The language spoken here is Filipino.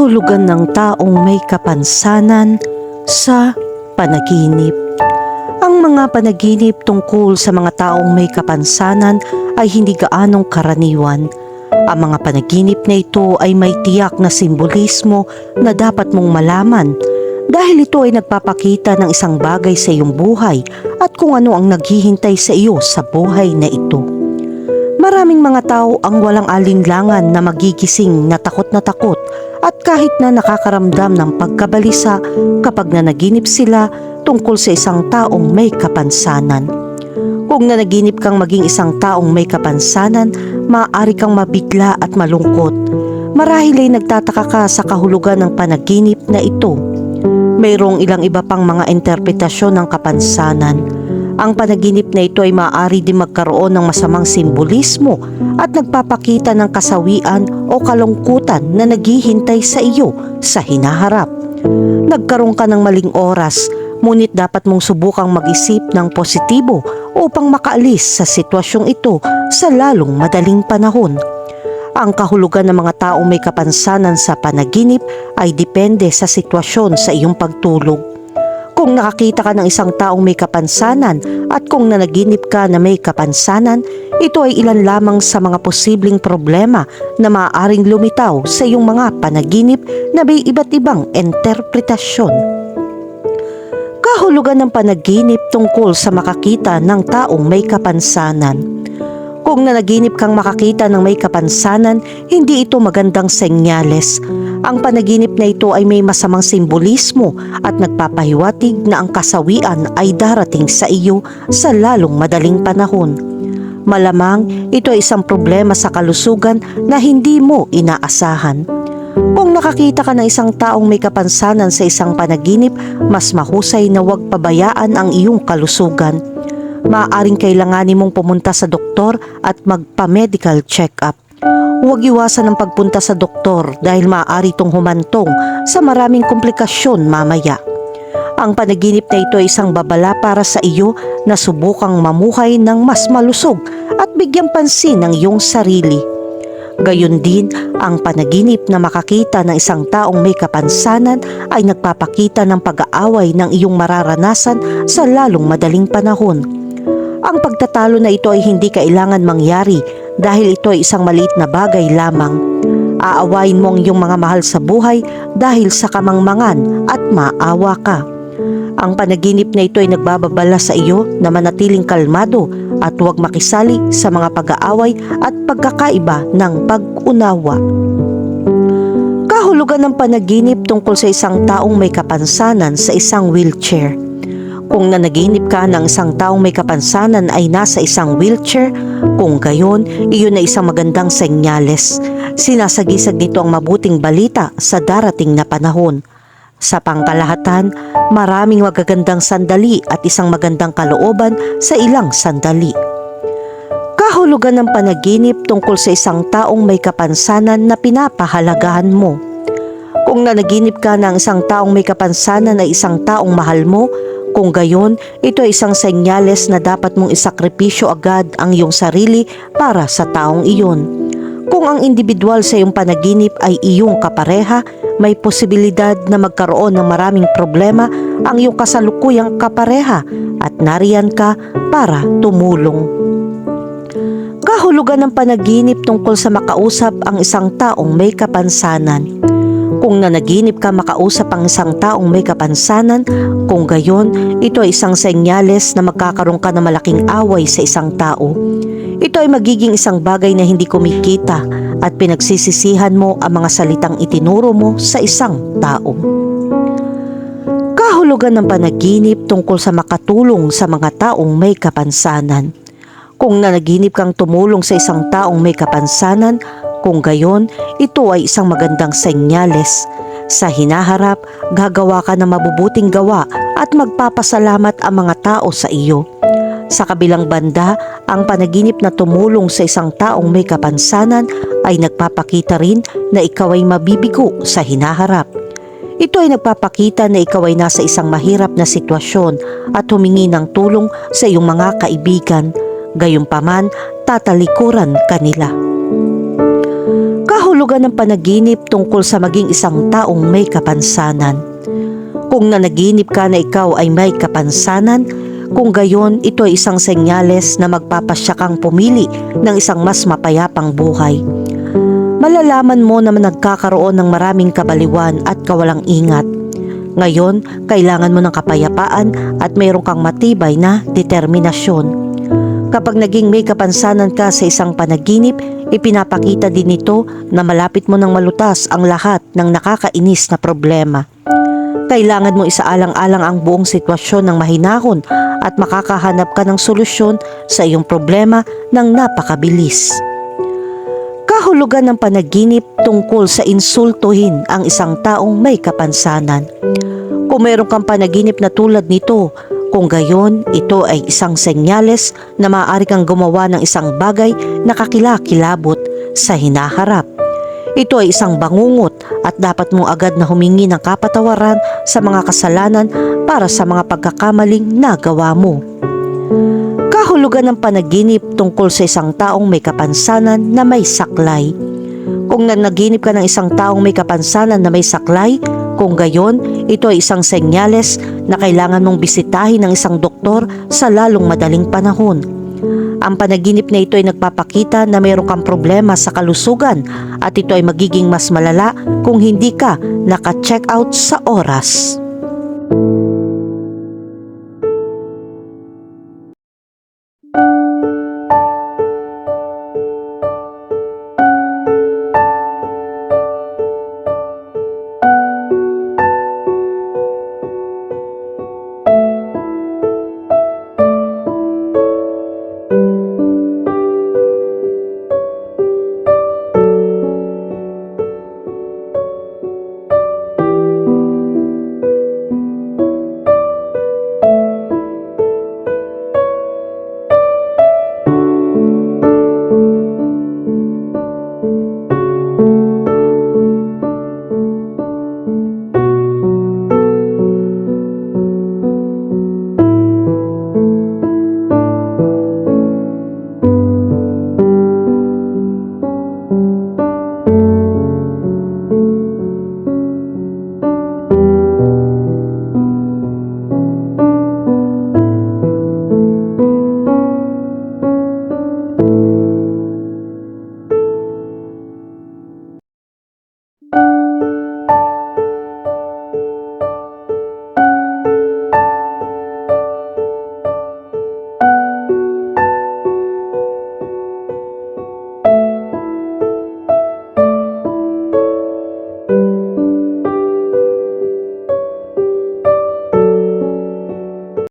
kahulugan ng taong may kapansanan sa panaginip. Ang mga panaginip tungkol sa mga taong may kapansanan ay hindi gaanong karaniwan. Ang mga panaginip na ito ay may tiyak na simbolismo na dapat mong malaman dahil ito ay nagpapakita ng isang bagay sa iyong buhay at kung ano ang naghihintay sa iyo sa buhay na ito. Maraming mga tao ang walang alinlangan na magigising na takot na takot at kahit na nakakaramdam ng pagkabalisa kapag nanaginip sila tungkol sa isang taong may kapansanan. Kung nanaginip kang maging isang taong may kapansanan, maaari kang mabigla at malungkot. Marahil ay nagtataka ka sa kahulugan ng panaginip na ito. Mayroong ilang iba pang mga interpretasyon ng kapansanan. Ang panaginip na ito ay maaari din magkaroon ng masamang simbolismo at nagpapakita ng kasawian o kalungkutan na naghihintay sa iyo sa hinaharap. Nagkaroon ka ng maling oras, ngunit dapat mong subukang mag-isip ng positibo upang makaalis sa sitwasyong ito sa lalong madaling panahon. Ang kahulugan ng mga taong may kapansanan sa panaginip ay depende sa sitwasyon sa iyong pagtulog. Kung nakakita ka ng isang taong may kapansanan at kung nanaginip ka na may kapansanan, ito ay ilan lamang sa mga posibleng problema na maaaring lumitaw sa iyong mga panaginip na may iba't ibang interpretasyon. Kahulugan ng panaginip tungkol sa makakita ng taong may kapansanan. Kung nanaginip kang makakita ng may kapansanan, hindi ito magandang senyales. Ang panaginip na ito ay may masamang simbolismo at nagpapahiwatig na ang kasawian ay darating sa iyo sa lalong madaling panahon. Malamang ito ay isang problema sa kalusugan na hindi mo inaasahan. Kung nakakita ka ng isang taong may kapansanan sa isang panaginip, mas mahusay na huwag pabayaan ang iyong kalusugan maaaring kailanganin mong pumunta sa doktor at magpa-medical check-up. Huwag iwasan ang pagpunta sa doktor dahil maaari itong humantong sa maraming komplikasyon mamaya. Ang panaginip na ito ay isang babala para sa iyo na subukang mamuhay ng mas malusog at bigyan pansin ng iyong sarili. Gayon din, ang panaginip na makakita ng isang taong may kapansanan ay nagpapakita ng pag-aaway ng iyong mararanasan sa lalong madaling panahon. Ang pagtatalo na ito ay hindi kailangan mangyari dahil ito ay isang maliit na bagay lamang. Aawain mo ang iyong mga mahal sa buhay dahil sa kamangmangan at maawa ka. Ang panaginip na ito ay nagbababala sa iyo na manatiling kalmado at huwag makisali sa mga pag-aaway at pagkakaiba ng pag-unawa. Kahulugan ng panaginip tungkol sa isang taong may kapansanan sa isang wheelchair. Kung nanaginip ka ng isang taong may kapansanan ay nasa isang wheelchair, kung gayon, iyon ay isang magandang senyales. Sinasagisag nito ang mabuting balita sa darating na panahon. Sa pangkalahatan, maraming magagandang sandali at isang magandang kalooban sa ilang sandali. Kahulugan ng panaginip tungkol sa isang taong may kapansanan na pinapahalagahan mo. Kung nanaginip ka ng isang taong may kapansanan ay isang taong mahal mo, kung gayon, ito ay isang senyales na dapat mong isakripisyo agad ang iyong sarili para sa taong iyon. Kung ang individual sa iyong panaginip ay iyong kapareha, may posibilidad na magkaroon ng maraming problema ang iyong kasalukuyang kapareha at nariyan ka para tumulong. Kahulugan ng panaginip tungkol sa makausap ang isang taong may kapansanan. Kung nanaginip ka makausap ang isang taong may kapansanan, kung gayon, ito ay isang senyales na magkakaroon ka ng malaking away sa isang tao. Ito ay magiging isang bagay na hindi kumikita at pinagsisisihan mo ang mga salitang itinuro mo sa isang tao. Kahulugan ng panaginip tungkol sa makatulong sa mga taong may kapansanan. Kung nanaginip kang tumulong sa isang taong may kapansanan, kung gayon, ito ay isang magandang senyales. Sa hinaharap, gagawa ka ng mabubuting gawa at magpapasalamat ang mga tao sa iyo. Sa kabilang banda, ang panaginip na tumulong sa isang taong may kapansanan ay nagpapakita rin na ikaw ay mabibigo sa hinaharap. Ito ay nagpapakita na ikaw ay nasa isang mahirap na sitwasyon at humingi ng tulong sa iyong mga kaibigan. Gayunpaman, tatalikuran kanila Kahulugan ng panaginip tungkol sa maging isang taong may kapansanan. Kung nanaginip ka na ikaw ay may kapansanan, kung gayon ito ay isang senyales na magpapasya kang pumili ng isang mas mapayapang buhay. Malalaman mo na nagkakaroon ng maraming kabaliwan at kawalang ingat. Ngayon, kailangan mo ng kapayapaan at mayroon kang matibay na determinasyon. Kapag naging may kapansanan ka sa isang panaginip, ipinapakita din ito na malapit mo nang malutas ang lahat ng nakakainis na problema. Kailangan mo isaalang-alang ang buong sitwasyon ng mahinahon at makakahanap ka ng solusyon sa iyong problema ng napakabilis. Kahulugan ng panaginip tungkol sa insultuhin ang isang taong may kapansanan. Kung mayroon kang panaginip na tulad nito, kung gayon, ito ay isang senyales na maaari kang gumawa ng isang bagay na kakilakilabot sa hinaharap. Ito ay isang bangungot at dapat mong agad na humingi ng kapatawaran sa mga kasalanan para sa mga pagkakamaling nagawa mo. Kahulugan ng panaginip tungkol sa isang taong may kapansanan na may saklay. Kung nanaginip ka ng isang taong may kapansanan na may saklay, kung gayon, ito ay isang senyales na kailangan mong bisitahin ng isang doktor sa lalong madaling panahon. Ang panaginip na ito ay nagpapakita na mayroon kang problema sa kalusugan at ito ay magiging mas malala kung hindi ka naka-check out sa oras.